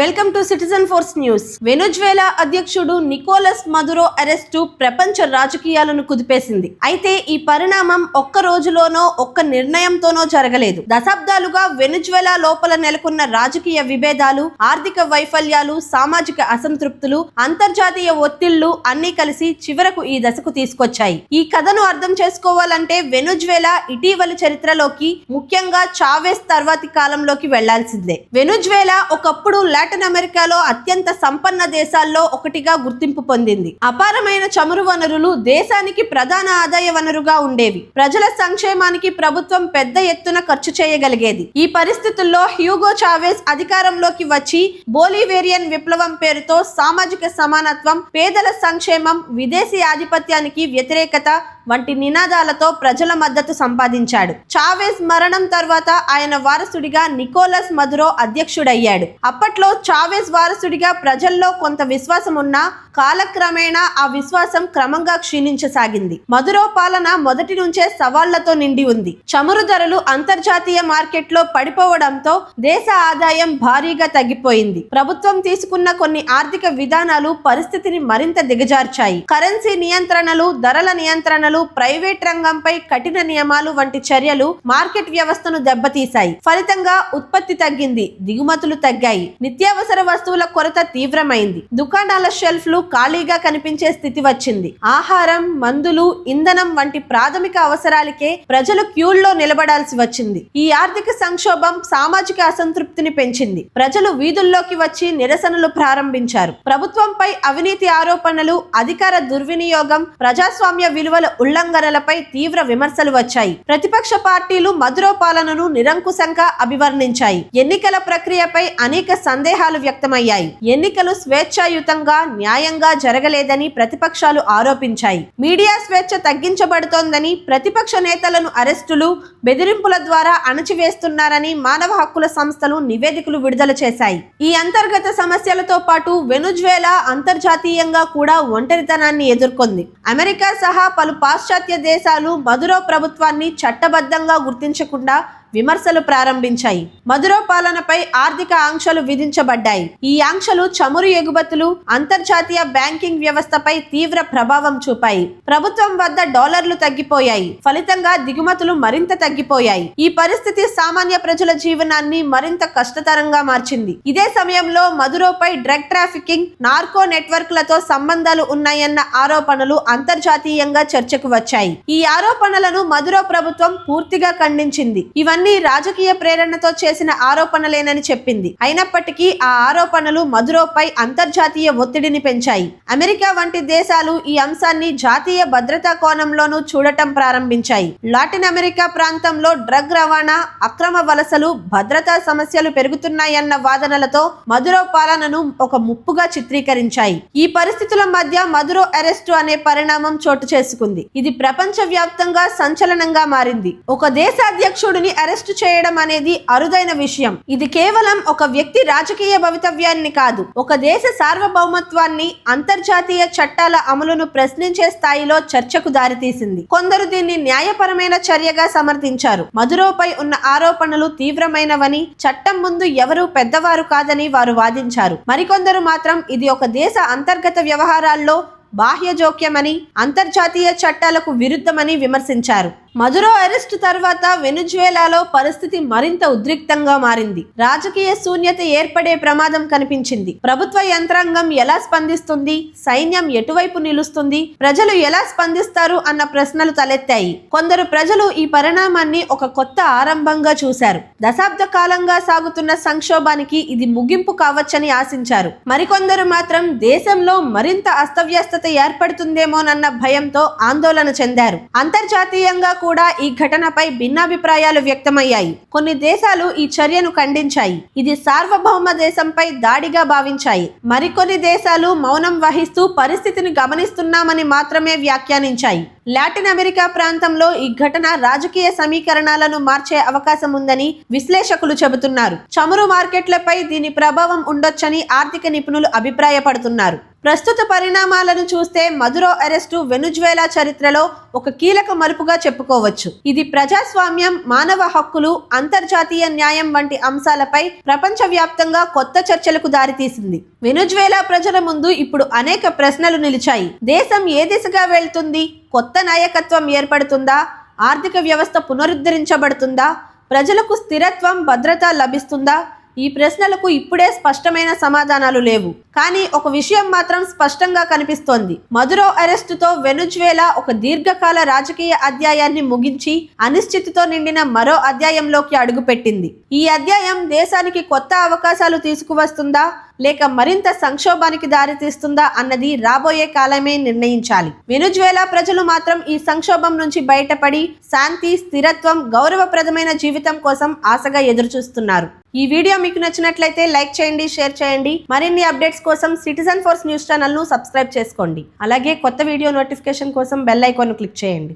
Welcome to citizen force news. Venezuela అధ్యక్షుడు Nicolas Maduro arrest ప్రపంచ రాజకీయాలను కుదిపేసింది. అయితే ఈ పరిణామం ఒక్క రోజులోనో ఒక్క నిర్ణయంతోనో జరగలేదు. దశాబ్దాలుగా వెనుజ్వేలా లోపల నెలకొన్న రాజకీయ విభేదాలు ఆర్థిక వైఫల్యాలు సామాజిక అసంతృప్తులు అంతర్జాతీయ ఒత్తిళ్ళు అన్నీ కలిసి చివరకు ఈ దశకు తీసుకొచ్చాయి. ఈ కథను అర్థం చేసుకోవాలంటే వెనుజ్వేలా ఇటీవలి చరిత్రలోకి ముఖ్యంగా చావేస్ తర్వాతి కాలంలోకి వెళ్ళాల్సిందే. వెనుజ్వేలా ఒకప్పుడు లాటిన్ అమెరికాలో అత్యంత సంపన్న దేశాల్లో ఒకటిగా గుర్తింపు పొందింది. అపారమైన చమురు వనరులు దేశానికి ప్రధాన ఆదాయ వనరుగా ఉండేవి. ప్రజల సంక్షేమానికి ప్రభుత్వం పెద్ద ఎత్తున ఖర్చు చేయగలిగేది. ఈ పరిస్థితుల్లో హ్యూగో చావేస్ అధికారంలోకి వచ్చి బోలివేరియన్ విప్లవం పేరుతో సామాజిక సమానత్వం పేదల సంక్షేమం విదేశీ ఆధిపత్యానికి వ్యతిరేకత వంటి నినాదాలతో ప్రజల మద్దతు సంపాదించాడు. చావేస్ మరణం తర్వాత ఆయన వారసుడిగా నికోలస్ మధురో అధ్యక్షుడయ్యాడు. అప్పట్లో చావేస్ వారసుడిగా ప్రజల్లో కొంత విశ్వాసం ఉన్నా కాలక్రమేణా ఆ విశ్వాసం క్రమంగా క్షీణించసాగింది. మధురో పాలన మొదటి నుంచే సవాళ్ళతో నిండి ఉంది. చమురు ధరలు అంతర్జాతీయ మార్కెట్లో పడిపోవడంతో దేశ ఆదాయం భారీగా తగ్గిపోయింది. ప్రభుత్వం తీసుకున్న కొన్ని ఆర్థిక విధానాలు పరిస్థితిని మరింత దిగజార్చాయి. కరెన్సీ నియంత్రణలు ధరల నియంత్రణలు ప్రైవేట్ రంగంపై కఠిన నియమాలు వంటి చర్యలు మార్కెట్ వ్యవస్థను దెబ్బతీశాయి. ఫలితంగా ఉత్పత్తి తగ్గింది దిగుమతులు తగ్గాయి. నిత్యావసర వస్తువుల కొరత తీవ్రమైంది. దుకాణాల షెల్ఫ్లు ఖాళీగా కనిపించే స్థితి వచ్చింది. ఆహారం మందులు ఇంధనం వంటి ప్రాథమిక అవసరాలకే ప్రజలు క్యూల్లో నిలబడాల్సి వచ్చింది. ఈ ఆర్థిక సంక్షోభం సామాజిక అసంతృప్తిని పెంచింది. ప్రజలు వీధుల్లోకి వచ్చి నిరసనలు ప్రారంభించారు. ప్రభుత్వంపై అవినీతి ఆరోపణలు అధికార దుర్వినియోగం ప్రజాస్వామ్య విలువల ఉల్లంఘనలపై తీవ్ర విమర్శలు వచ్చాయి. ప్రతిపక్ష పార్టీలు మధురో పాలనను నిరంకుశంగా అభివర్ణించాయి. ఎన్నికల ప్రక్రియపై అనేక సందేహాలు వ్యక్తమయ్యాయి. ఎన్నికలు స్వేచ్ఛాయుతంగా న్యాయంగా జరగలేదని ప్రతిపక్షాలు ఆరోపించాయి. మీడియా స్వేచ్ఛ తగ్గించబడుతోందని ప్రతిపక్ష నేతలను అరెస్టులు బెదిరింపుల ద్వారా అణచివేస్తున్నారని మానవ హక్కుల సంస్థలు నివేదికలు విడుదల చేశాయి. ఈ అంతర్గత సమస్యలతో పాటు వెనుజ్వేలా అంతర్జాతీయంగా కూడా ఒంటరితనాన్ని ఎదుర్కొంది. అమెరికా సహా పలు పాశ్చాత్య దేశాలు మధురో ప్రభుత్వాన్ని చట్టబద్ధంగా గుర్తించకుండా విమర్శలు ప్రారంభించాయి. మధురో పాలనపై ఆర్థిక ఆంక్షలు విధించబడ్డాయి. ఈ ఆంక్షలు చమురు ఎగుమతులు అంతర్జాతీయ బ్యాంకింగ్ వ్యవస్థపై తీవ్ర ప్రభావం చూపాయి. ప్రభుత్వం వద్ద డాలర్లు తగ్గిపోయాయి. ఫలితంగా దిగుమతులు మరింత తగ్గిపోయాయి. ఈ పరిస్థితి సామాన్య ప్రజల జీవనాన్ని మరింత కష్టతరంగా మార్చింది. ఇదే సమయంలో మధురోపై డ్రగ్ ట్రాఫికింగ్ నార్కో నెట్వర్క్లతో సంబంధాలు ఉన్నాయన్న ఆరోపణలు అంతర్జాతీయంగా చర్చకు వచ్చాయి. ఈ ఆరోపణలను మధురో ప్రభుత్వం పూర్తిగా ఖండించింది. ఇవన్నీ రాజకీయ ప్రేరణతో చేసిన ఆరోపణలేనని చెప్పింది. అయినప్పటికీ ఆ ఆరోపణలు మధురోపై అంతర్జాతీయ ఒత్తిడిని పెంచాయి. అమెరికా వంటి దేశాలు ఈ అంశాన్ని జాతీయ భద్రతా కోణంలోనూ చూడటం ప్రారంభించాయి. లాటిన్ అమెరికా ప్రాంతంలో డ్రగ్ రవాణా అక్రమ వలసలు భద్రతా సమస్యలు పెరుగుతున్నాయన్న వాదనలతో మధురో పాలనను ఒక ముప్పుగా చిత్రీకరించాయి. ఈ పరిస్థితుల మధ్య మధురో అరెస్టు అనే పరిణామం చోటు చేసుకుంది. ఇది ప్రపంచ వ్యాప్తంగా సంచలనంగా మారింది. ఒక దేశ అధ్యక్షుడిని అరెస్టు చేయడం అనేది అరుదైన విషయం. ఇది కేవలం ఒక వ్యక్తి రాజకీయ భవితవ్యాన్ని కాదు ఒక దేశ సార్వభౌమత్వాన్ని అంతర్జాతీయ చట్టాల అమలును ప్రశ్నించే స్థాయిలో చర్చకు దారితీసింది. కొందరు దీన్ని న్యాయపరమైన చర్యగా సమర్థించారు. మధురోపై ఉన్న ఆరోపణలు తీవ్రమైనవని చట్టం ముందు ఎవరూ పెద్దవారు కాదని వారు వాదించారు. మరికొందరు మాత్రం ఇది ఒక దేశ అంతర్గత వ్యవహారాల్లో బాహ్య జోక్యమని అంతర్జాతీయ చట్టాలకు విరుద్ధమని విమర్శించారు. మజురో అరెస్టు తర్వాత వెనుజువేలాలో పరిస్థితి మరింత ఉద్రిక్తంగా మారింది. రాజకీయ శూన్యత ఏర్పడే ప్రమాదం కనిపించింది. ప్రభుత్వ యంత్రాంగం ఎలా స్పందిస్తుంది? సైన్యం ఎటువైపు నిలుస్తుంది? ప్రజలు ఎలా స్పందిస్తారు? అన్న ప్రశ్నలు తలెత్తాయి. కొందరు ప్రజలు ఈ పరిణామాన్ని ఒక కొత్త ఆరంభంగా చూశారు. దశాబ్ద కాలంగా సాగుతున్న సంక్షోభానికి ఇది ముగింపు కావచ్చని ఆశించారు. మరికొందరు మాత్రం దేశంలో మరింత అస్తవ్యస్తత ఏర్పడుతుందేమోనన్న భయంతో ఆందోళన చెందారు. అంతర్జాతీయంగా కూడా ఈ ఘటనపై భిన్నాభిప్రాయాలు వ్యక్తమయ్యాయి. కొన్ని దేశాలు ఈ చర్యను ఖండించాయి. ఇది సార్వభౌమ దేశంపై దాడిగా భావించాయి. మరికొన్ని దేశాలు మౌనం వహిస్తూ పరిస్థితిని గమనిస్తున్నామని మాత్రమే వ్యాఖ్యానించాయి. లాటిన్ అమెరికా ప్రాంతంలో ఈ ఘటన రాజకీయ సమీకరణాలను మార్చే అవకాశం ఉందని విశ్లేషకులు చెబుతున్నారు. చమురు మార్కెట్లపై దీని ప్రభావం ఉండొచ్చని ఆర్థిక నిపుణులు అభిప్రాయపడుతున్నారు. ప్రస్తుత పరిణామాలను చూస్తే మధురో అరెస్టు వెనుజ్వేలా చరిత్రలో ఒక కీలక మలుపుగా చెప్పుకోవచ్చు. ఇది ప్రజాస్వామ్యం మానవ హక్కులు అంతర్జాతీయ న్యాయం వంటి అంశాలపై ప్రపంచవ్యాప్తంగా కొత్త చర్చలకు దారితీసింది. వెనుజ్వేలా ప్రజల ముందు ఇప్పుడు అనేక ప్రశ్నలు నిలిచాయి. దేశం ఏ దిశగా వెళ్తుంది? కొత్త నాయకత్వం ఏర్పడుతుందా? ఆర్థిక వ్యవస్థ పునరుద్ధరించబడుతుందా? ప్రజలకు స్థిరత్వం భద్రత లభిస్తుందా? ఈ ప్రశ్నలకు ఇప్పుడే స్పష్టమైన సమాధానాలు లేవు. కానీ ఒక విషయం మాత్రం స్పష్టంగా కనిపిస్తోంది. మధురో అరెస్టుతో వెనుజ్వేలా ఒక దీర్ఘకాల రాజకీయ అధ్యాయాన్ని ముగించి అనిశ్చితితో నిండిన మరో అధ్యాయంలోకి అడుగుపెట్టింది. ఈ అధ్యాయం దేశానికి కొత్త అవకాశాలు తీసుకువస్తుందా? లేక మరింత సంక్షోభానికి దారితీస్తుందా అన్నది రాబోయే కాలమే నిర్ణయించాలి. వెనుజ్వేలా ప్రజలు మాత్రం ఈ సంక్షోభం నుంచి బయటపడి శాంతి స్థిరత్వం గౌరవప్రదమైన జీవితం కోసం ఆశగా ఎదురుచూస్తున్నారు. ఈ వీడియో మీకు నచ్చినట్లయితే లైక్ చేయండి షేర్ చేయండి. మరిన్ని అప్డేట్స్ కోసం సిటిజన్ ఫోర్స్ న్యూస్ ఛానల్ను సబ్స్క్రైబ్ చేసుకోండి. అలాగే కొత్త వీడియో నోటిఫికేషన్ కోసం బెల్ ఐకాన్ క్లిక్ చేయండి.